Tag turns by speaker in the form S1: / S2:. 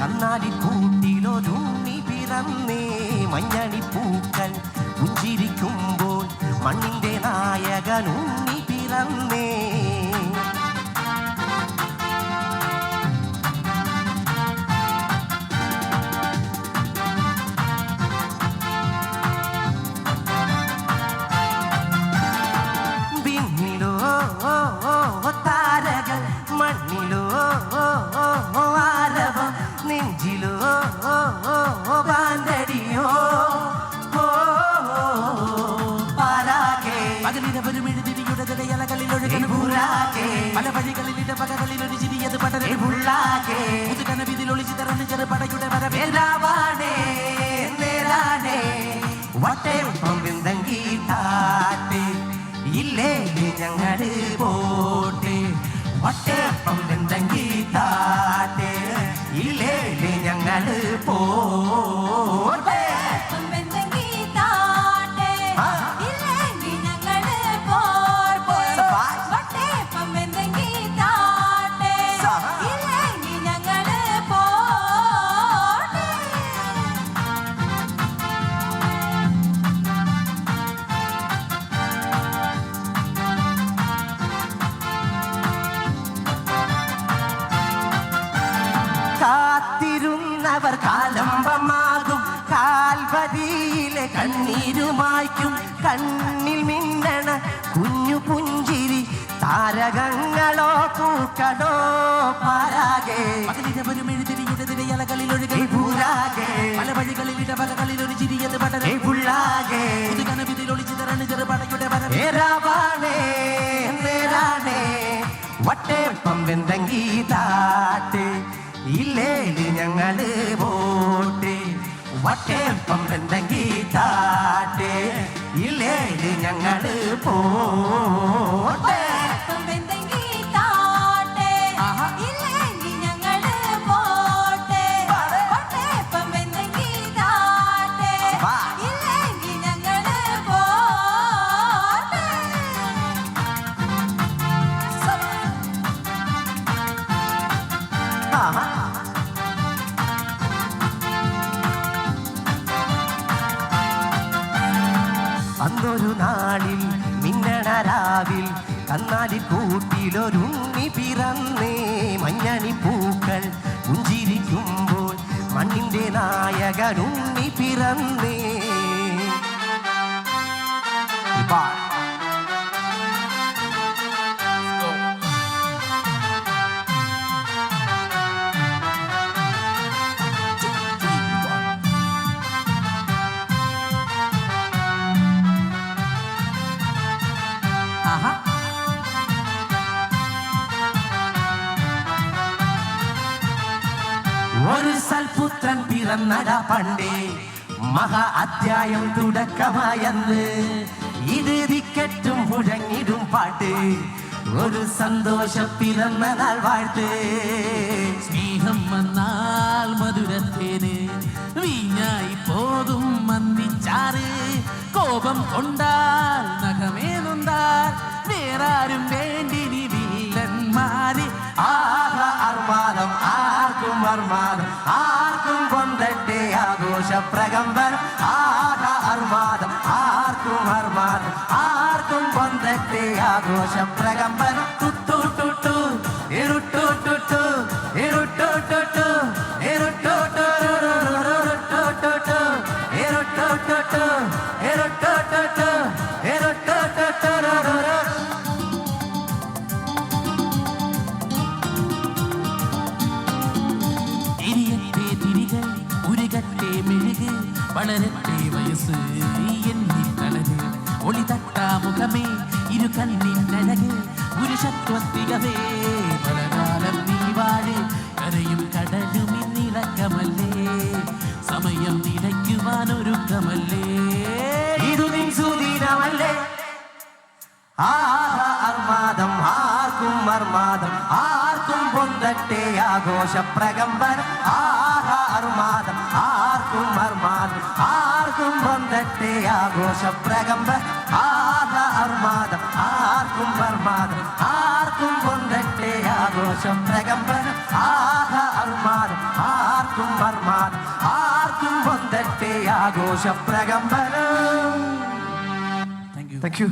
S1: കന്നാലി കൂട്ടിലൊരുണ്ണി പിറന്നേ മഞ്ഞണി പൂക്കൾ പുഞ്ചിരിക്കുമ്പോൾ മണ്ണിന്റെ നായകൻ പിറന്നേ. പാരാകെ
S2: പകലിരവരും എഴുതിരിയുടെ തിരയലകളിൽ
S1: ത്രിപുരാകെ
S2: പല വഴികളിൽ ഇടവകകളിൽ ഒരു ചിരിയത് പടരെ
S1: ത്രിപുള്ളാകെ
S2: മുതുകനവിതിൽ ഒളിച്ചു തറന്ന് ചെറുപടയുടെ വരവേ
S1: എല്ലാവാണേ
S3: ഞങ്ങൾ
S1: കാത്തിരുന്നവർ കാലമ്പമാകും കാൽവതിയിലെ കണ്ണീരുമായ്ക്കും കണ്ണിൽ മിന്നണ കുഞ്ഞു പുഞ്ചിരി. താരകങ്ങളോ പൂക്കടോ പാരാകെ.
S2: പകലിരവരും എഴുതിരിയുടെ തിരയലകളിൽ ഒഴുകണ
S1: പൂരാകെ.
S2: പല വഴികളിൽ ഇടവകകളിൽ ഒരു ചിരിയത് പടരെ.
S1: പുള്ളാകെ.
S2: മുതുകനവിതിൽ ഒളിച്ചു തറന്ന് ചെറുപടയുടെ വരവേ
S1: നേരാവാണേ നേരാണേ. വട്ടേപ്പം വെന്തങ്കി താട്ട്. ഇല്ലേൽ ഞങ്ങൾ പോട്ട് വട്ടേപ്പം എന്തെങ്കിൽ താട്ട് ഇല്ലേൽ ഞങ്ങൾ പോട്ടെ അന്നൊരു നാളിൽ മിന്നണരാവിൽ കന്നാലി കൂട്ടിലൊരുണ്ണി പിറന്നേ. മഞ്ഞണി പൂക്കൾ പുഞ്ചിരിക്കുമ്പോൾ മണ്ണിന്റെ നായകനുണ്ണി പിറന്നേ. ഒരു സൽപുത്രൻ പിറന്നട പണ്ടേ. മഹാ അധ്യായം തുടക്കമായെന്ന് ഇത് വിക്കറ്റും മുഴങ്ങിടും പാട്ട്. ഒരു സന്തോഷ പിറന്നതാൾ വാഴ്ത്ത്.
S2: സ്നേഹം വന്നാൽ മധുരത്തേന് വീഞ്ഞായി പോകും മന്ദിച്ചാറ്. കോപം കൊണ്ടാൽ നഖമേനുണ്ടാൽ വേറാരും വേണ്ടിനി വീലന്മാര്
S1: ആഹ അർമാദം ആർക്കും അർമാദം. ആർക്കും കൊണ്ടട്ടെ ആഘോഷ പ്രകമ്പനം ആഹ അർമാദം. ആർക്കും അർമാദം. ആർക്കും കൊണ്ടട്ടെ ആഘോഷ പ്രകമ്പനം
S2: വളരട്ടെ വയസ്സ്. തട്ടാ മുഖമേ. ഇരു പലകാലം നീ കരയും കടലും ഇന്നിളക്കമല്ലേ? സമയം നിലയ്ക്കുവാൻ ഒരുക്കമല്ലേ?
S1: ഇതു നിൻ സുദിനമല്ലേ? അർമാദം. ആർക്കും അർമാദം. ആർക്കും പൊന്തട്ടെ ആഘോഷ പ്രകമ്പനം ആഹ അർമാദം. ആർക്കും അർമാദം ആർക്കും പൊന്തട്ടെ ആഘോഷ പ്രകമ്പനം ആഹ അർമാദം ആർക്കും അർമാദം ആർക്കും പൊന്തട്ടെ ആഘോഷ പ്രകമ്പനം ആഹ അർമാദം ആർക്കും മർമാദം ആർക്കും പൊന്തട്ടെ ആഘോഷ പ്രകമ്പനം
S2: താങ്ക് യു
S1: താങ്ക് യു